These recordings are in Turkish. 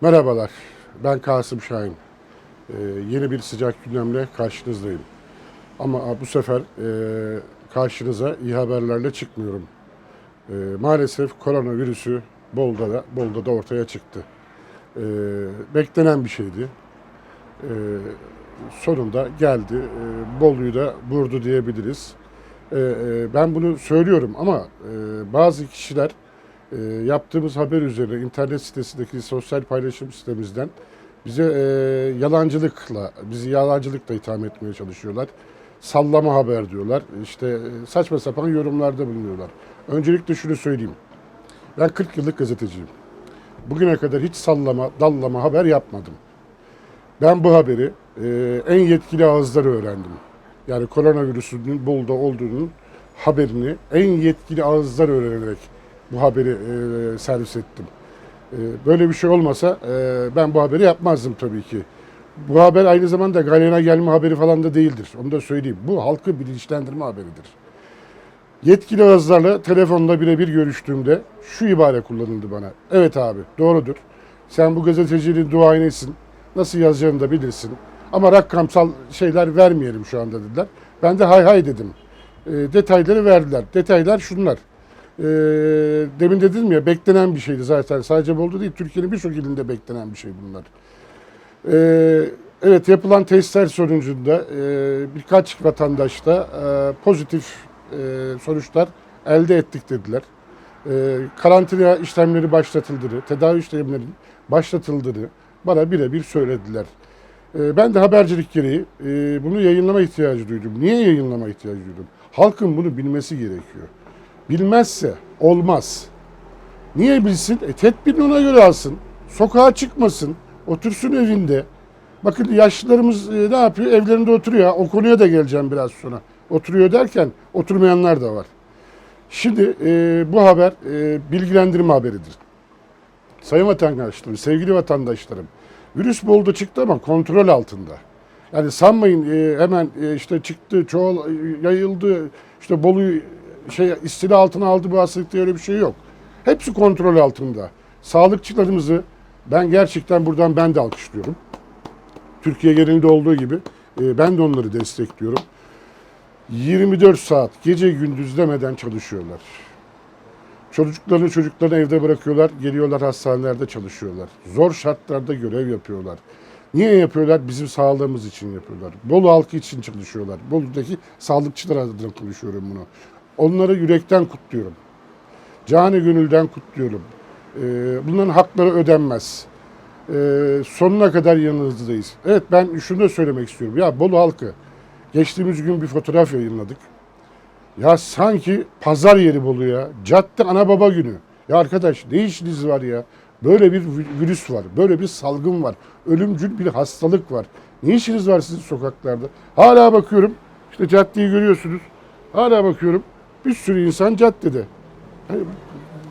Merhabalar, ben Kasım Şahin. Ee, yeni bir sıcak gündemle karşınızdayım. Ama bu sefer e, karşınıza iyi haberlerle çıkmıyorum. Ee, maalesef koronavirüsü Bolda da, Bolda da ortaya çıktı. Ee, beklenen bir şeydi. Ee, sonunda geldi. Ee, Bolu'yu da vurdu diyebiliriz. Ee, e, ben bunu söylüyorum ama e, bazı kişiler e, yaptığımız haber üzerine internet sitesindeki sosyal paylaşım sitemizden bize e, yalancılıkla, bizi yalancılıkla itham etmeye çalışıyorlar. Sallama haber diyorlar. İşte e, saçma sapan yorumlarda bulunuyorlar. Öncelikle şunu söyleyeyim. Ben 40 yıllık gazeteciyim. Bugüne kadar hiç sallama, dallama haber yapmadım. Ben bu haberi e, en yetkili ağızları öğrendim. Yani koronavirüsünün Bolu'da olduğunun haberini en yetkili ağızlar öğrenerek bu haberi e, servis ettim. E, böyle bir şey olmasa e, ben bu haberi yapmazdım tabii ki. Bu haber aynı zamanda galena gelme haberi falan da değildir. Onu da söyleyeyim. Bu halkı bilinçlendirme haberidir. Yetkili ağızlarla telefonla birebir görüştüğümde şu ibare kullanıldı bana. Evet abi doğrudur. Sen bu gazeteciliğin duayenesin. Nasıl yazacağını da bilirsin. Ama rakamsal şeyler vermeyelim şu anda dediler. Ben de hay hay dedim. E, detayları verdiler. Detaylar şunlar. E, demin dedim ya beklenen bir şeydi zaten. Sadece Bolu değil Türkiye'nin birçok ilinde beklenen bir şey bunlar. E, evet yapılan testler sonucunda e, birkaç vatandaşta e, pozitif e, sonuçlar elde ettik dediler. E, karantina işlemleri başlatıldığını, tedavi işlemlerinin başlatıldığını bana birebir söylediler. E, ben de habercilik gereği e, bunu yayınlama ihtiyacı duydum. Niye yayınlama ihtiyacı duydum? Halkın bunu bilmesi gerekiyor. Bilmezse olmaz. Niye bilsin? E, tedbirini ona göre alsın. Sokağa çıkmasın. Otursun evinde. Bakın yaşlılarımız e, ne yapıyor? Evlerinde oturuyor. O konuya da geleceğim biraz sonra. Oturuyor derken oturmayanlar da var. Şimdi e, bu haber e, bilgilendirme haberidir. Sayın vatandaşlarım, sevgili vatandaşlarım, virüs Bolu'da çıktı ama kontrol altında. Yani sanmayın e, hemen e, işte çıktı, çoğal, e, yayıldı, işte Bolu'yu şey istila altına aldı bu hastalıkta öyle bir şey yok. Hepsi kontrol altında. Sağlıkçılarımızı ben gerçekten buradan ben de alkışlıyorum. Türkiye genelinde olduğu gibi e, ben de onları destekliyorum. 24 saat gece gündüz demeden çalışıyorlar. Çocuklarını çocuklarını evde bırakıyorlar, geliyorlar hastanelerde çalışıyorlar. Zor şartlarda görev yapıyorlar. Niye yapıyorlar? Bizim sağlığımız için yapıyorlar. Bolu halkı için çalışıyorlar. Bolu'daki sağlıkçılar adına konuşuyorum bunu. Onları yürekten kutluyorum. Cani gönülden kutluyorum. Ee, bunların hakları ödenmez. Ee, sonuna kadar yanınızdayız. Evet ben şunu da söylemek istiyorum. Ya Bolu halkı geçtiğimiz gün bir fotoğraf yayınladık. Ya sanki pazar yeri Bolu ya. Cadde ana baba günü. Ya arkadaş ne işiniz var ya? Böyle bir vi- virüs var. Böyle bir salgın var. Ölümcül bir hastalık var. Ne işiniz var sizin sokaklarda? Hala bakıyorum. işte caddeyi görüyorsunuz. Hala bakıyorum. Bir sürü insan caddede. Yani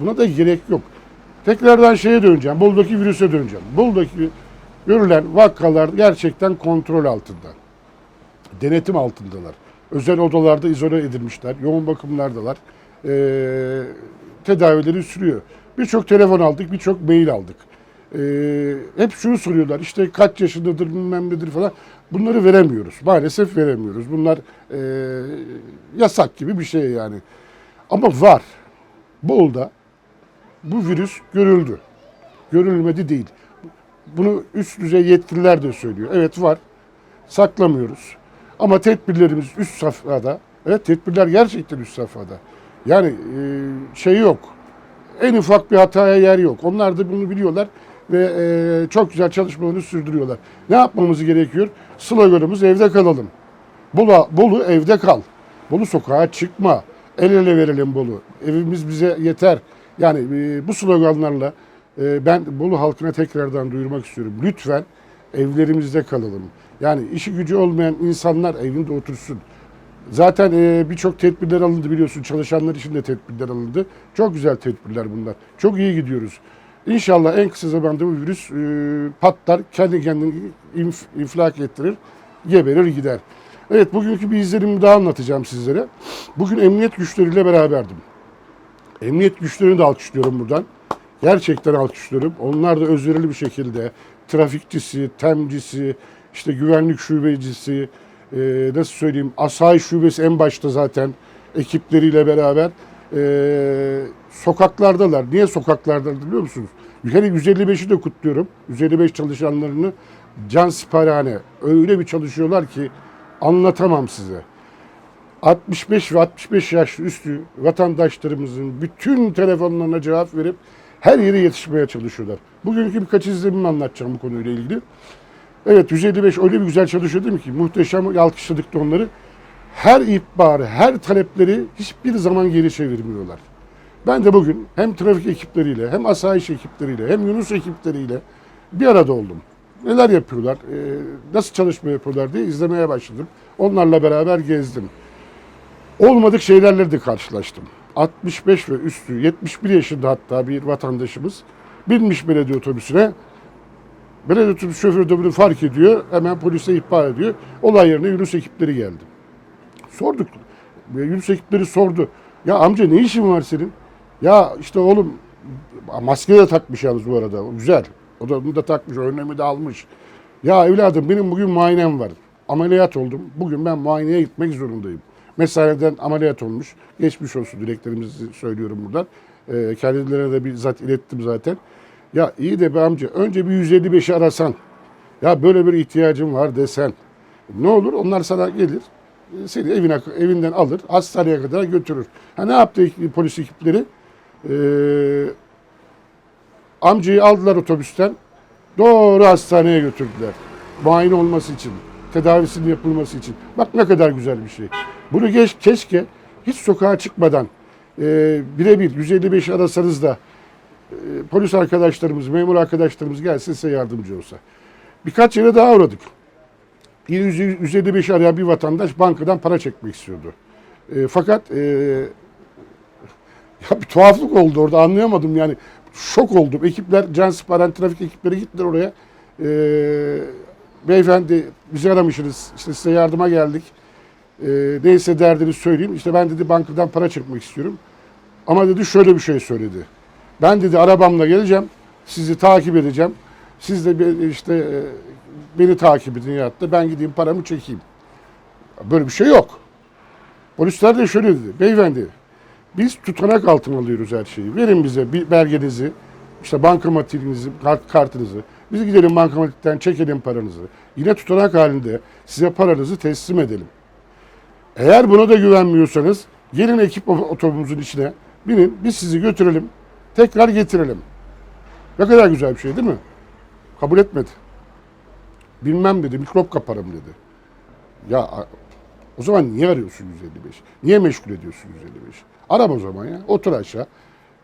buna da gerek yok. Tekrardan şeye döneceğim. Bolu'daki virüse döneceğim. Bolu'daki görülen vakalar gerçekten kontrol altında. Denetim altındalar. Özel odalarda izole edilmişler. Yoğun bakımlardalar. Ee, tedavileri sürüyor. Birçok telefon aldık, birçok mail aldık. Ee, hep şunu soruyorlar. İşte kaç yaşındadır, bilmem nedir falan. Bunları veremiyoruz. Maalesef veremiyoruz. Bunlar ee, yasak gibi bir şey yani. Ama var. Bolu'da bu virüs görüldü. Görülmedi değil. Bunu üst düzey yetkililer de söylüyor. Evet var. Saklamıyoruz. Ama tedbirlerimiz üst safhada. Evet tedbirler gerçekten üst safhada. Yani e, şey yok. En ufak bir hataya yer yok. Onlar da bunu biliyorlar ve e, çok güzel çalışmalarını sürdürüyorlar. Ne yapmamız gerekiyor? Sloganımız evde kalalım. Bolu, Bolu evde kal. Bolu sokağa çıkma. El ele verelim Bolu. Evimiz bize yeter. Yani e, bu sloganlarla e, ben Bolu halkına tekrardan duyurmak istiyorum. Lütfen evlerimizde kalalım. Yani işi gücü olmayan insanlar evinde otursun. Zaten e, birçok tedbirler alındı biliyorsun. Çalışanlar için de tedbirler alındı. Çok güzel tedbirler bunlar. Çok iyi gidiyoruz. İnşallah en kısa zamanda bu virüs e, patlar, kendi kendini inf, infilak ettirir, geberir gider. Evet bugünkü bir izlenimi daha anlatacağım sizlere. Bugün emniyet güçleriyle beraberdim. Emniyet güçlerini de alkışlıyorum buradan. Gerçekten alkışlıyorum. Onlar da özverili bir şekilde trafikçisi, temcisi, işte güvenlik şubecisi, e, nasıl söyleyeyim asayiş şubesi en başta zaten ekipleriyle beraber e, sokaklardalar. Niye sokaklardalar biliyor musunuz? Kere 155'i de kutluyorum. 155 çalışanlarını can siparhane öyle bir çalışıyorlar ki anlatamam size. 65 ve 65 yaş üstü vatandaşlarımızın bütün telefonlarına cevap verip her yere yetişmeye çalışıyorlar. Bugünkü birkaç izlenimimi anlatacağım bu konuyla ilgili. Evet 155 öyle bir güzel çalışıyor değil mi ki muhteşem alkışladık da onları. Her ihbarı, her talepleri hiçbir zaman geri çevirmiyorlar. Ben de bugün hem trafik ekipleriyle hem asayiş ekipleriyle hem Yunus ekipleriyle bir arada oldum. Neler yapıyorlar, e, nasıl çalışma yapıyorlar diye izlemeye başladım. Onlarla beraber gezdim. Olmadık şeylerle de karşılaştım. 65 ve üstü, 71 yaşında hatta bir vatandaşımız binmiş belediye otobüsüne. Belediye otobüs şoförü de bunu fark ediyor. Hemen polise ihbar ediyor. Olay yerine Yunus ekipleri geldi. Sorduk. Yunus ekipleri sordu. Ya amca ne işin var senin? Ya işte oğlum maske de takmış yalnız bu arada. Güzel. O da bunu da takmış. Önlemi de almış. Ya evladım benim bugün muayenem var. Ameliyat oldum. Bugün ben muayeneye gitmek zorundayım. Mesaiden ameliyat olmuş. Geçmiş olsun dileklerimizi söylüyorum buradan. Ee, kendilerine de bizzat ilettim zaten. Ya iyi de be amca önce bir 155'i arasan. Ya böyle bir ihtiyacım var desen. Ne olur onlar sana gelir. Seni evine, evinden alır. Hastaneye kadar götürür. Ha ne yaptı polis ekipleri? Ee, amcayı aldılar otobüsten. Doğru hastaneye götürdüler. Muayene olması için, tedavisinin yapılması için. Bak ne kadar güzel bir şey. Bunu geç, keşke hiç sokağa çıkmadan e, birebir 155 arasanız da e, polis arkadaşlarımız, memur arkadaşlarımız gelsin size yardımcı olsa. Birkaç yere daha uğradık. Yine 155 arayan bir vatandaş bankadan para çekmek istiyordu. E, fakat e, ya bir tuhaflık oldu orada anlayamadım yani. Şok oldum. Ekipler, can siparan trafik ekipleri gittiler oraya. Ee, beyefendi bizi aramışsınız. İşte size yardıma geldik. Ee, neyse derdinizi söyleyeyim. İşte ben dedi bankadan para çekmek istiyorum. Ama dedi şöyle bir şey söyledi. Ben dedi arabamla geleceğim. Sizi takip edeceğim. Siz de işte e, beni takip edin ya da ben gideyim paramı çekeyim. Böyle bir şey yok. Polisler de şöyle dedi. Beyefendi biz tutanak altına alıyoruz her şeyi. Verin bize bir belgenizi, işte bankamatiğinizi, kart, kartınızı. Biz gidelim bankamatikten çekelim paranızı. Yine tutanak halinde size paranızı teslim edelim. Eğer buna da güvenmiyorsanız gelin ekip otobüsümüzün içine binin biz sizi götürelim. Tekrar getirelim. Ne kadar güzel bir şey değil mi? Kabul etmedi. Bilmem dedi mikrop kaparım dedi. Ya o zaman niye arıyorsun 155? Niye meşgul ediyorsun 155? Arama o zaman ya. Otur aşağı.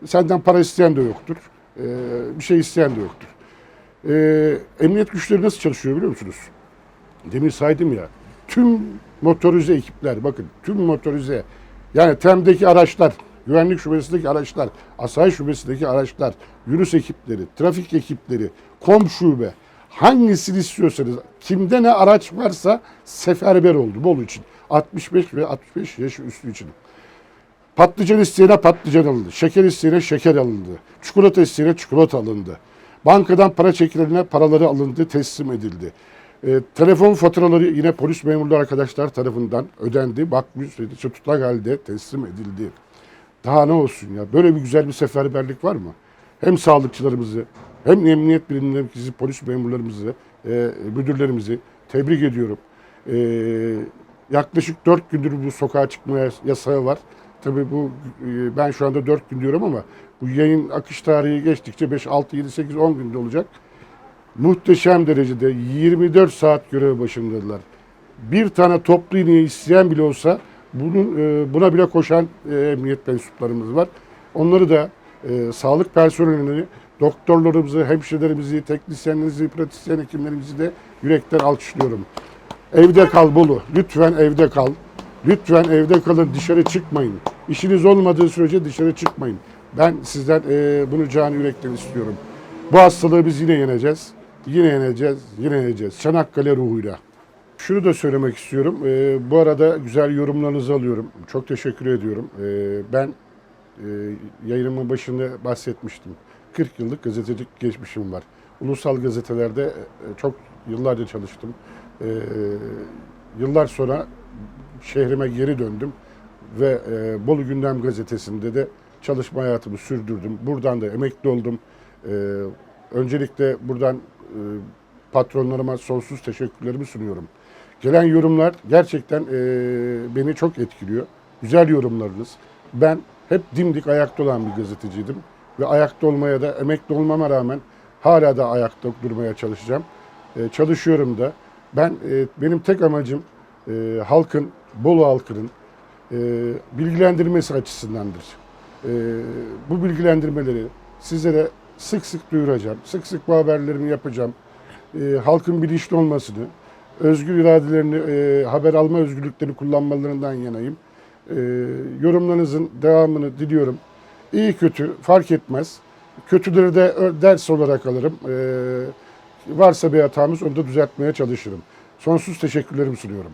Senden para isteyen de yoktur. Ee, bir şey isteyen de yoktur. Ee, emniyet güçleri nasıl çalışıyor biliyor musunuz? Demin saydım ya. Tüm motorize ekipler bakın tüm motorize yani TEM'deki araçlar, güvenlik şubesindeki araçlar, asayiş şubesindeki araçlar, Yunus ekipleri, trafik ekipleri, kom şube hangisini istiyorsanız kimde ne araç varsa seferber oldu Bolu için. 65 ve 65 yaş üstü için. Patlıcan isteyene patlıcan alındı. Şeker isteyene şeker alındı. Çikolata isteyene çikolata alındı. Bankadan para çekilenine paraları alındı, teslim edildi. Ee, telefon faturaları yine polis memurları arkadaşlar tarafından ödendi. Bakmış, tutlak halde teslim edildi. Daha ne olsun ya? Böyle bir güzel bir seferberlik var mı? Hem sağlıkçılarımızı, hem emniyet birimlerimizi, polis memurlarımızı, e, müdürlerimizi tebrik ediyorum. E, yaklaşık 4 gündür bu sokağa çıkma yas- yasağı var. Tabii bu e, ben şu anda 4 gün diyorum ama bu yayın akış tarihi geçtikçe 5, 6, 7, 8, 10 günde olacak. Muhteşem derecede 24 saat görev başındadılar. Bir tane toplu iğneyi isteyen bile olsa bunun e, buna bile koşan e, emniyet mensuplarımız var. Onları da e, sağlık personelini, doktorlarımızı, hemşirelerimizi, teknisyenlerimizi, pratisyen hekimlerimizi de yürekten alkışlıyorum. Evde kal Bolu. Lütfen evde kal. Lütfen evde kalın. Dışarı çıkmayın. İşiniz olmadığı sürece dışarı çıkmayın. Ben sizden e, bunu canı yürekten istiyorum. Bu hastalığı biz yine yeneceğiz. Yine yeneceğiz. Yine yeneceğiz. Çanakkale ruhuyla. Şunu da söylemek istiyorum. E, bu arada güzel yorumlarınızı alıyorum. Çok teşekkür ediyorum. E, ben yayınımın başında bahsetmiştim. 40 yıllık gazetecilik geçmişim var. Ulusal gazetelerde e, çok yıllarca çalıştım. E, yıllar sonra şehrime geri döndüm ve e, Bolu Gündem Gazetesi'nde de çalışma hayatımı sürdürdüm. Buradan da emekli oldum. E, öncelikle buradan e, patronlarıma sonsuz teşekkürlerimi sunuyorum. Gelen yorumlar gerçekten e, beni çok etkiliyor. Güzel yorumlarınız. Ben hep dimdik ayakta olan bir gazeteciydim. Ve ayakta olmaya da emekli olmama rağmen hala da ayakta durmaya çalışacağım. E, çalışıyorum da. Ben e, benim tek amacım e, halkın, Bolu halkının e, bilgilendirmesi açısındandır. E, bu bilgilendirmeleri sizlere sık sık duyuracağım. Sık sık bu haberlerimi yapacağım. E, halkın bilinçli olmasını, özgür iradelerini, e, haber alma özgürlüklerini kullanmalarından yanayım. E, yorumlarınızın devamını diliyorum. İyi kötü fark etmez. Kötüleri de ders olarak alırım. E, varsa bir hatamız onu da düzeltmeye çalışırım. Sonsuz teşekkürlerimi sunuyorum.